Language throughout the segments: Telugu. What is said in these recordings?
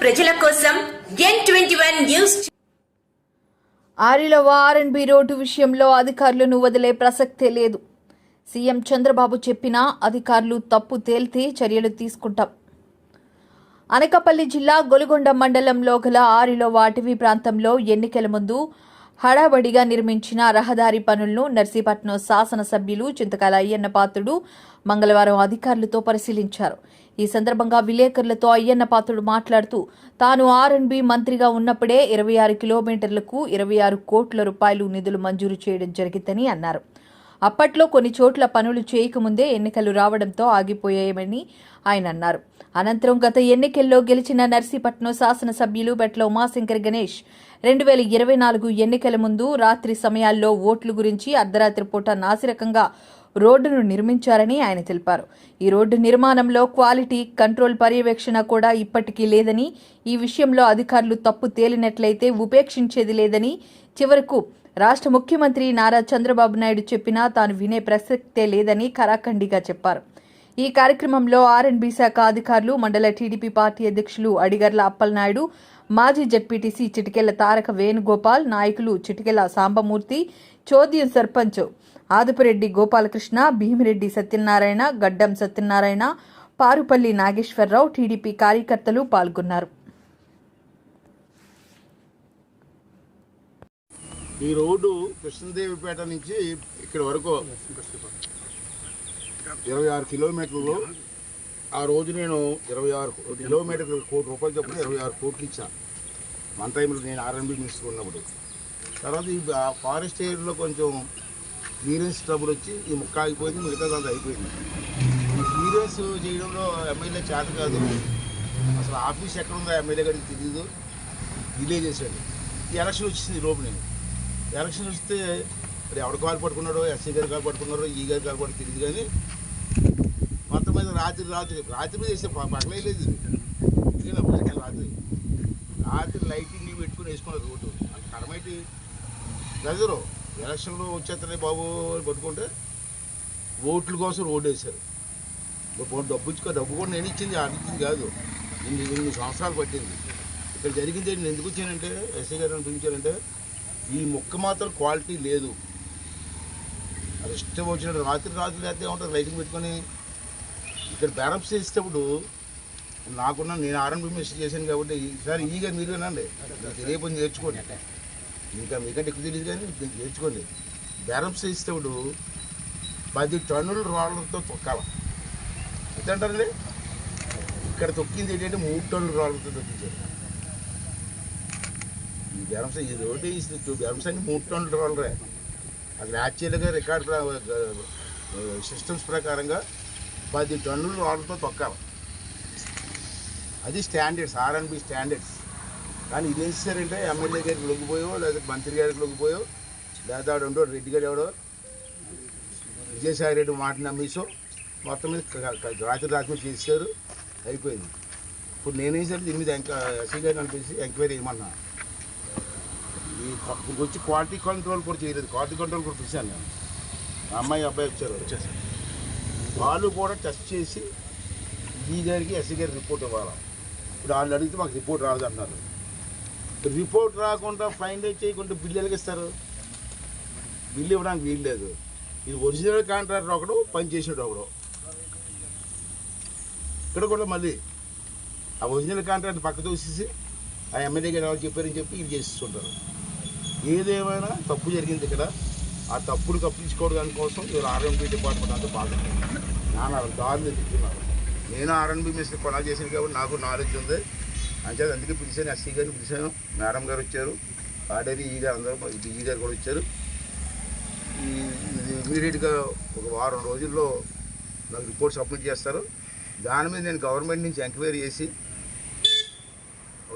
ప్రజల కోసం N twenty one news Arilova RNB road విషయంలో అధికారులను వదిలే ప్రసక్తే లేదు. సీఎం చంద్రబాబు చెప్పినా అధికారులు తప్పు తేల్తే చర్యలు తీసుకుంటాం. అనకాపల్లి జిల్లా గొలుగొండ మండలంలో గల ఆరిలో వాటివి ప్రాంతంలో ఎన్నికల ముందు హడాబడిగా నిర్మించిన రహదారి పనులను నర్సీపట్నం శాసనసభ్యులు చింతకాల అయ్యన్న పాత్రుడు మంగళవారం అధికారులతో పరిశీలించారు. ఈ సందర్భంగా విలేకరులతో అయ్యన్న పాత్రుడు మాట్లాడుతూ తాను ఆర్ఎండ్బి మంత్రిగా ఉన్నప్పుడే ఇరవై ఆరు కిలోమీటర్లకు ఇరవై ఆరు కోట్ల రూపాయలు నిధులు మంజూరు చేయడం జరిగిందని అన్నారు. అప్పట్లో కొన్ని చోట్ల పనులు చేయకముందే ఎన్నికలు రావడంతో ఆగిపోయాయని ఆయన అన్నారు. అనంతరం గత ఎన్నికల్లో గెలిచిన నర్సీపట్నం శాసనసభ్యులు బెట్ల ఉమాశంకర్ గణేష్ రెండు వేల ఇరవై నాలుగు ఎన్నికల ముందు రాత్రి సమయాల్లో ఓట్లు గురించి అర్ధరాత్రి పూట నాసిరకంగా రోడ్డును నిర్మించారని ఆయన తెలిపారు. ఈ రోడ్డు నిర్మాణంలో క్వాలిటీ కంట్రోల్ పర్యవేక్షణ కూడా ఇప్పటికీ లేదని ఈ విషయంలో అధికారులు తప్పు తేలినట్లయితే ఉపేక్షించేది లేదని చివరకు రాష్ట్ర ముఖ్యమంత్రి నారా చంద్రబాబు నాయుడు చెప్పినా తాను వినే ప్రసక్తే లేదని ఖరాఖండిగా చెప్పారు. ఈ కార్యక్రమంలో ఆర్ఎండ్బి శాఖ అధికారులు మండల టీడీపీ పార్టీ అధ్యక్షులు అడిగర్ల అప్పలనాయుడు మాజీ జడ్పీటీసీ చిటికెళ్ళ తారక వేణుగోపాల్ నాయకులు చిటికెళ్ళ సాంబమూర్తి చోద్యం సర్పంచ్ ఆదుపురెడ్డి గోపాలకృష్ణ భీమిరెడ్డి సత్యనారాయణ గడ్డం సత్యనారాయణ పారుపల్లి నాగేశ్వరరావు టీడీపీ కార్యకర్తలు పాల్గొన్నారు. ఈ రోడ్డు కృష్ణదేవిపేట నుంచి ఇక్కడ వరకు ఇరవై ఆరు కిలోమీటర్లు. ఆ రోజు నేను ఇరవై ఆరు కిలోమీటర్లు కోటి రూపాయలు చెప్పిన ఇరవై ఆరు కోట్లు ఇచ్చాను మన టైంలో నేను ఆర్ఎంబీ మినిస్టర్ ఉన్నప్పుడు తర్వాత ఈ ఫారెస్ట్ ఏరియాలో కొంచెం క్లియరెన్స్ ట్రబుల్ వచ్చి ఈ ముక్క ఆగిపోయింది మిగతా అంతా అయిపోయింది. ఈ క్లియరెన్స్ చేయడంలో ఎమ్మెల్యే చేత కాదు. అసలు ఆఫీస్ ఎక్కడ ఉందో ఎమ్మెల్యే గారికి తెలియదు డిలే చేశాడు. ఈ ఎలక్షన్ వచ్చింది లోపు నేను. ఎలక్షన్ వస్తే మరి ఎవడు కాలు పట్టుకున్నాడో ఎస్సీ గారు కాలు పట్టుకున్నారో ఈ గారు కాలు పట్టుకు తెలియదు కానీ మొత్తం మీద రాత్రి రాత్రి రాత్రి మీద వేస్తే పగలేదు లేదు. ఇది రాత్రి. రాత్రి లైటింగ్ పెట్టుకుని వేసుకున్నారు రోడ్డు. అది కడమైటి ప్రజలు ఎలక్షన్లో వచ్చేస్తున్నాయి బాబు పట్టుకుంటే ఓట్ల కోసం రోడ్డు వేశారు. డబ్బు డబ్బు ఇచ్చుకో డబ్బు కూడా నేను ఇచ్చింది అడిగింది కాదు. ఇన్ని ఇన్ని సంవత్సరాలు పట్టింది. ఇక్కడ జరిగింది నేను ఎందుకు వచ్చానంటే ఎస్ఐ గారు పిలిచానంటే ఈ మొక్క మాత్రం క్వాలిటీ లేదు. అది ఇష్టం వచ్చినట్టు రాత్రి రాత్రి లేకపోతే ఉంటుంది లైటింగ్ పెట్టుకొని ఇక్కడ బ్యారప్స్ చేసేటప్పుడు నాకున్న నేను ఆర్ఎన్బి మినిస్టర్ చేశాను కాబట్టి ఈసారి ఈగా మీరు వినండి. రేపు నేర్చుకోండి. ఇంకా మీకంటే ఎక్కువ తెలియదు కానీ నేర్చుకోండి. బ్యారప్స్ చేసేటప్పుడు పది టన్నుల రాళ్ళతో తొక్కాల. ఎంత అంటారండి? ఇక్కడ తొక్కింది ఏంటంటే మూడు టన్నుల రాళ్ళతో తొక్కించారు ఈ బెరంస ఈ రోడ్డు ఈ బెరంసాన్ని మూడు అది యాక్చువల్గా రికార్డ్ సిస్టమ్స్ ప్రకారంగా పది టన్నులు వాళ్ళతో తొక్కాలి అది స్టాండర్డ్స్ ఆర్ఎన్బి స్టాండర్డ్స్. కానీ ఇది ఏం చేశారంటే ఎమ్మెల్యే గారికి లొంగిపోయో లేదా మంత్రి గారికి లొంగిపోయో లేదా ఉండో రెడ్డి గారు ఎవడో విజయసాయి రెడ్డి మాట నమ్మేసో మొత్తం మీద రాత్రి రాత్రి చేశారు అయిపోయింది. ఇప్పుడు నేనేం సరే దీని మీద ఎంక ఎస్సీ గారిని అనిపించి ఎంక్వైరీ చేయమన్నా ఈ క- ఇప్పుడు వచ్చి క్వాలిటీ కంట్రోల్ కూడా చేయలేదు. క్వాలిటీ కంట్రోల్ కూడా చూశాను నేను. మా అమ్మాయి అబ్బాయి వచ్చారు. వచ్చేసారు వాళ్ళు కూడా టెస్ట్ చేసి ఈ గారికి ఎస్సీ గారికి రిపోర్ట్ ఇవ్వాలి? ఇప్పుడు వాళ్ళు అడిగితే మాకు రిపోర్ట్ రాదు అన్నారు రిపోర్ట్ రాకుండా ఫైన్ చేయకుండా బిల్లు ఎలాగిస్తారు బిల్లు ఇవ్వడానికి వీలు లేదు. ఇది ఒరిజినల్ కాంట్రాక్టర్ ఒకడు పని చేసాడు ఒకడు. ఇక్కడ కూడా మళ్ళీ ఆ ఒరిజినల్ కాంట్రాక్ట్ పక్క చూసేసి ఆ ఎమ్మెల్యే గారు ఎవరు చెప్పారని చెప్పి ఇది చేస్తుంటారు ఏదేమైనా తప్పు జరిగింది ఇక్కడ. ఆ తప్పులు తప్పించుకోవడం కోసం మీరు ఆర్ఎంపీ డిపార్ట్మెంట్ అంతా బాగా నాన్న దారులు నేను ఆర్ఎన్బి మినిస్టర్ కొనాలి చేశాను కాబట్టి నాకు నాలెడ్జ్ ఉంది. అంటే అందుకే పిలిచాను ఎస్సీ గారిని పిలిచాను. మేడం గారు వచ్చారు. ఆడేది ఈ గారు అందరూ ఇది ఈ గారు కూడా వచ్చారు. ఈ ఇది ఇమీడియట్గా ఒక వారం రోజుల్లో నాకు రిపోర్ట్ సబ్మిట్ చేస్తారు. దాని మీద నేను గవర్నమెంట్ నుంచి ఎంక్వైరీ చేసి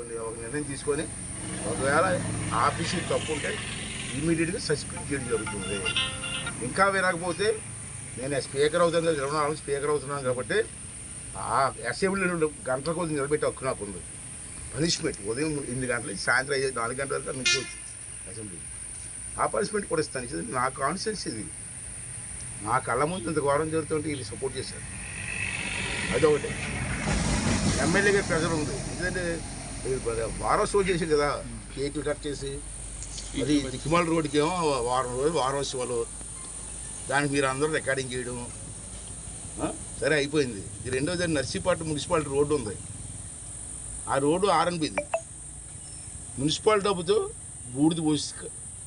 కొన్ని ఒక నిర్ణయం తీసుకొని ఒకవేళ ఆఫీసులు తప్పు ఉంటే ఇమీడియట్గా సస్పెండ్ చేయడం జరుగుతుంది. ఇంకా వినకపోతే నేను స్పీకర్ అవుతాను కదా ఇరవై నాలుగు స్పీకర్ అవుతున్నాను కాబట్టి ఆ అసెంబ్లీలో గంటల కొద్ది నిలబెట్టి హక్కు నాకు ఉంది. పనిష్మెంట్ ఉదయం ఎనిమిది గంటల సాయంత్రం ఐదు నాలుగు గంటల వరకు నుంచోవచ్చు అసెంబ్లీ. ఆ పనిష్మెంట్ కూడా ఇస్తాను. ఇది నా కాన్షియన్స్ ఇది. నా కళ్ళ ముందు ఇంత ఘోరం జరుగుతుంటే ఇది సపోర్ట్ చేశారు. అదొకటి. ఎమ్మెల్యేగా ప్రెజర్ ఉంది. ఎందుకంటే వారం షో చేసి కదా. కేకులు కట్ చేసి అది రోడ్డుకేమో రోడ్డుకి ఏమో వారం రోజులు వారోత్సవాలు దానికి మీరు అందరూ రికార్డింగ్ చేయడం. సరే అయిపోయింది. ఈ రెండోది నర్సీపాటు మున్సిపాలిటీ రోడ్డు ఉంది. ఆ రోడ్డు ఆర్ఎన్బిది మున్సిపాలిటీ డబ్బుతో బూడిది పోసి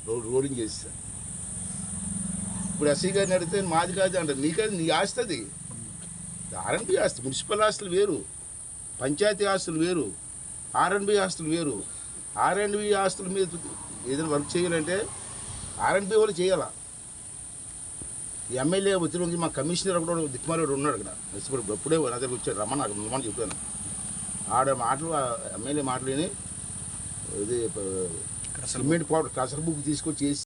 రోడింగ్ చేస్తా. ఇప్పుడు ఎస్ఐ గారిని అడిగితే మాది కాదు అంటారు. నీకది నీ ఆస్తి అది. ఆర్ఎన్బి ఆస్తి. మున్సిపల్ ఆస్తులు వేరు. పంచాయతీ ఆస్తులు వేరు. ఆర్ఎన్బి ఆస్తులు వేరు. ఆర్ఎన్బి ఆస్తుల మీద ఏదైనా వర్క్ చేయాలంటే ఆర్ఎన్బి వాళ్ళు చేయాలా? ఎమ్మెల్యే ఒత్తిడి మా కమిషనర్ కూడా దిక్కుమారి ఉన్నాడు అక్కడ. ఇప్పుడు ఎప్పుడే నా దగ్గర వచ్చాడు. రమ్మని నాకు రమ్మని చెప్పాను. ఆడ మాటలు ఎమ్మెల్యే మాటలు విని ఇది సిమెంట్ పౌడర్ కసర బుక్ తీసుకొచ్చి